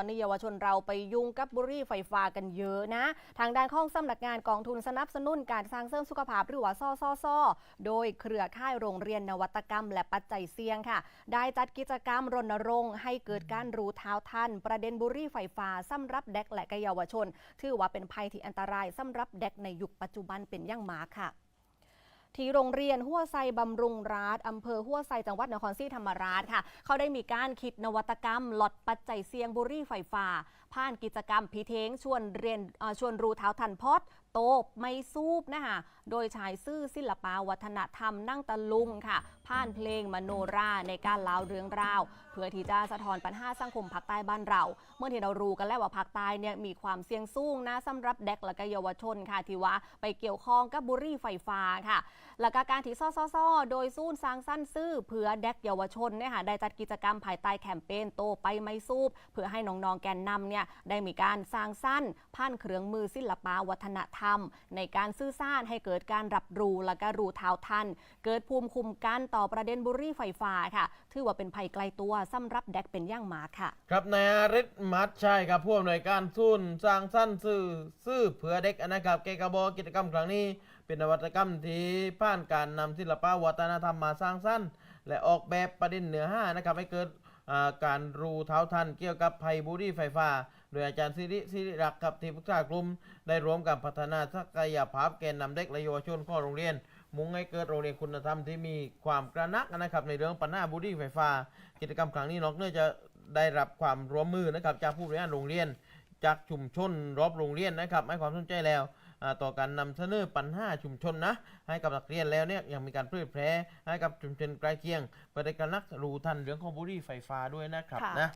ตอนนี้เยาวชนเราไปยุ่งกับบุหรี่ไฟฟ้ากันเยอะนะ ทางด้านข้องสำนักงานกองทุนสนับสนุนการสร้างเสริมสุขภาพหรือว่าซอซอซอโดยเครือข่ายโรงเรียนนวัตกรรม และปัจจัยเสี่ยงค่ะ ได้จัดกิจกรรมรณรงค์ให้เกิดการรู้เท้าทัน ประเด็นบุหรี่ไฟฟ้าสำหรับเด็กและกเยาวชน ถือว่าเป็นภัยที่อันตรายสำหรับเด็กในยุคปัจจุบันเป็นอย่างมากค่ะ ที่โรงเรียนหัวไซบำรุงรัฐอำเภอหัวไซจังหวัดนครศรีธรรมราชค่ะ เขาได้มีการคิดนวัตกรรม หลอดปัจจัยเสียงบุรี่ไฟฟ้า ผ่านกิจกรรมพิเทงชวนเรียนชวนรู้เท้าทันพอดโตบไม่ซูบนะคะโดยชายซื่อศิลปาวัฒนธรรมนั่งตะลุงค่ะ ผ่านเพลงมโนราในการเล่าเรื่องราว เพื่อที่จะสะท้อนปัญหาสังคมภาคใต้บ้านเรา เมื่อที่เรารู้กันแล้วว่าภาคใต้เนี่ยมีความเสี่ยงสูงนะสำหรับเด็กและก็เยาวชนค่ะที่ว่าไปเกี่ยวข้องกับบุหรี่ไฟฟ้าค่ะ แล้วก็การที่ซ่อซอซอโดยซูนสร้างสั้นซื่อเพื่อเด็กเยาวชนเนี่ยค่ะได้จัดกิจกรรมภายใต้แคมเปญโตไปไม่ซูบเพื่อให้น้องๆแกนนำเนี่ยได้มีการสร้างสั้นผ่านเครื่องมือศิลปะวัฒนธรรม ในการสื่อสารให้เกิดการรับรู้และก็รู้เท้าทัน เกิดภูมิคุ้มกันต่อประเด็นบุหรี่ไฟฟ้าค่ะ ถือว่าเป็นภัยไกลตัวสำหรับเด็กเป็นย่างมาค่ะ ครับนายอาริศมัดใชัยครับผู้อำนวยการทุนสร้างสั้นสื่อซื่อเผื่อเด็กนะครับเกกบกิจกรรมครั้งนี้ เป็นนวัตกรรมที่ผ่านการนำศิลปะวัฒนธรรมมาสร้างสรรค์และออกแบบประเด็นเหนือห้านะครับให้เกิดการรู้เท้าทันเกี่ยวกับภัยบุรีไฟฟ้า โดยอาจารย์สิริสิริรักกับทีมปรึกษากลุ่มได้ร่วมกับพัฒนาศักยภาพแกนนำเด็กและเยาวชนของโรงเรียน มุ่งให้เกิดโรงเรียนคุณธรรมที่มีความกระนักนะครับในเรื่องปัญหาบุรีไฟฟ้า กิจกรรมครั้งนี้นอกเนื่อจะได้รับความร่วมมือนะครับจากผู้บริหารโรงเรียน จากชุมชนรอบโรงเรียนนะครับให้ความสนใจแล้ว ต่อการนำเสนอปัญหาชุมชนนะ ให้กับนักเรียนแล้วเนี่ยยังมีการเผยแพร่ให้กับชุมชนใกล้เคียงเพื่อได้การนักรู้ทันเรื่องของบุหรี่ไฟฟ้าด้วยนะครับค่ะนะ